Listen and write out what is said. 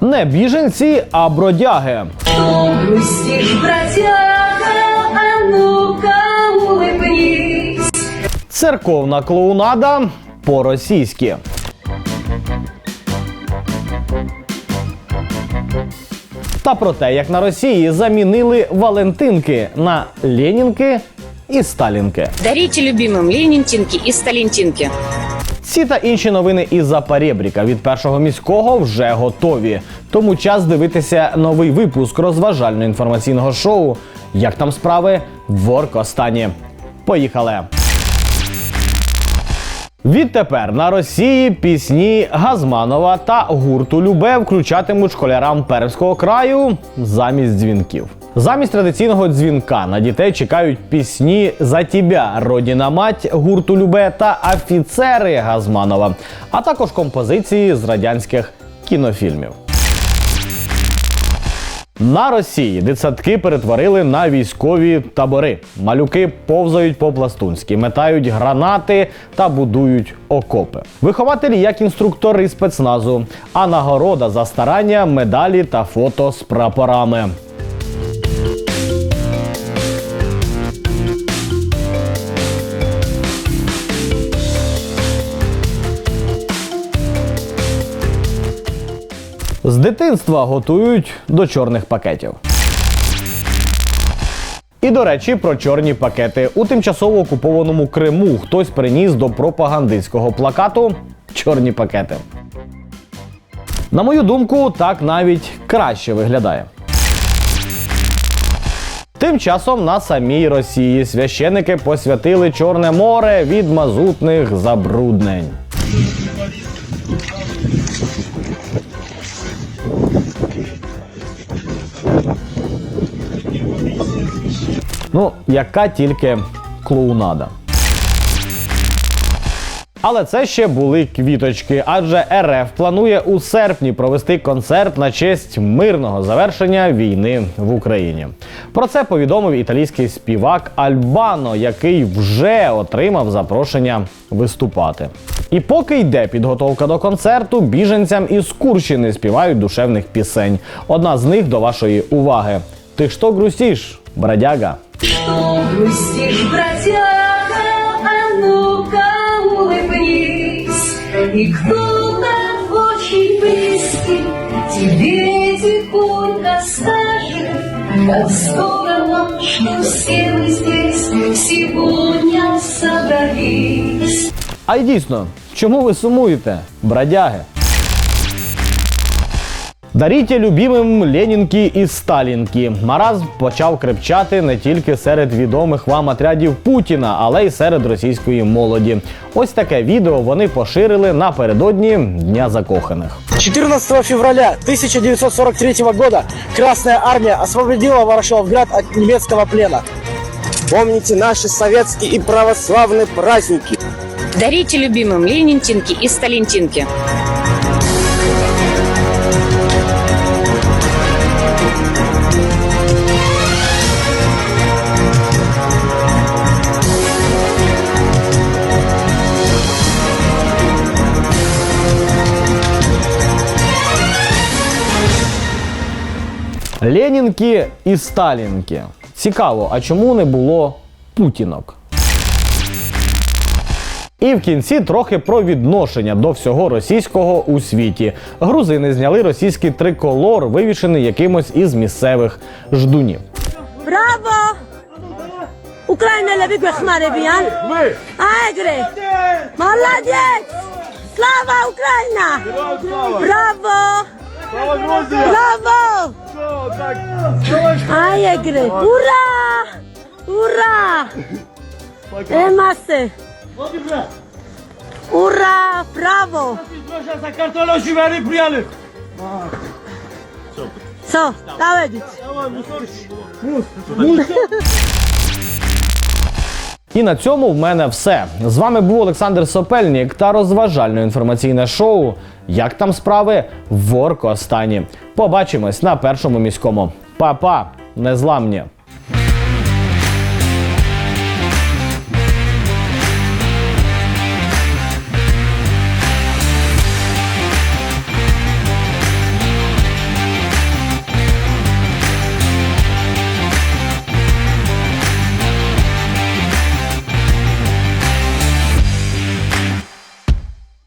Не біженці, а бродяги. Церковна клоунада по-російськи. Та про те, як на Росії замінили Валентинки на Ленінки і Сталінки. Дарите любимым Ленинтинки и Сталинтинки. Ці та інші новини із Запорєбріка від першого міського вже готові. Тому час дивитися новий випуск розважально-інформаційного шоу. Як там справи в Оркостані. Поїхали! Відтепер на Росії пісні Газманова та гурту Любе включатимуть школярам Пермського краю замість дзвінків. Замість традиційного дзвінка на дітей чекають пісні За тібя, Родіна мать гурту Любе та офіцери Газманова, а також композиції з радянських кінофільмів. На Росії дитсадки перетворили на військові табори. Малюки повзають по-пластунськи, метають гранати та будують окопи. Вихователі як інструктори спецназу, а нагорода за старання, медалі та фото з прапорами. З дитинства готують до чорних пакетів. І до речі, про чорні пакети у тимчасово окупованому Криму хтось приніс до пропагандистського плакату чорні пакети. На мою думку, так навіть краще виглядає. Тим часом на самій Росії священики посвятили Чорне море від мазутних забруднень. Ну, яка тільки клоунада. Але це ще були квіточки, адже РФ планує у серпні провести концерт на честь мирного завершення війни в Україні. Про це повідомив італійський співак Альбано, який вже отримав запрошення виступати. І поки йде підготовка до концерту, біженцям із Курщини співають душевних пісень. Одна з них до вашої уваги. Ти що грустиш, бродяга? Что грустишь, бродяга, а ну-ка улыбнись. И кто-то очень близкий тебе тихонько скажет, как здорово, что все мы здесь сегодня собрались. А й дійсно, чому ви сумуєте, бродяги? Дарійте любимим Ленінки і Сталінки. Маразм почав крепчати не тільки серед відомих вам отрядів Путіна, але й серед російської молоді. Ось таке відео вони поширили напередодні Дня закоханих. 14 февраля 1943 года Красная Армия освободила Ворошиловград от немецкого плена. Помните наши советские и православные праздники. Дарите любимым Ленинтинки и Сталинтинки. Ленінки і Сталінки. Цікаво, а чому не було Путінок? І в кінці трохи про відношення до всього російського у світі. Грузини зняли російський триколор, вивішений якимось із місцевих ждунів. Bravo! Ukrayna lebih behmane biyan. Agre! Молодец! Слава Україна! Браво! Cała Brawo! Tak! A je gry! Ura! Ura! Emasy! Ura! Brawo! Proszę za. Co? Dawaj! І на цьому в мене все. З вами був Олександр Сопельнік та розважально-інформаційне шоу. Як там справи в Оркостані. Побачимось на першому міському. Па-па, незламні!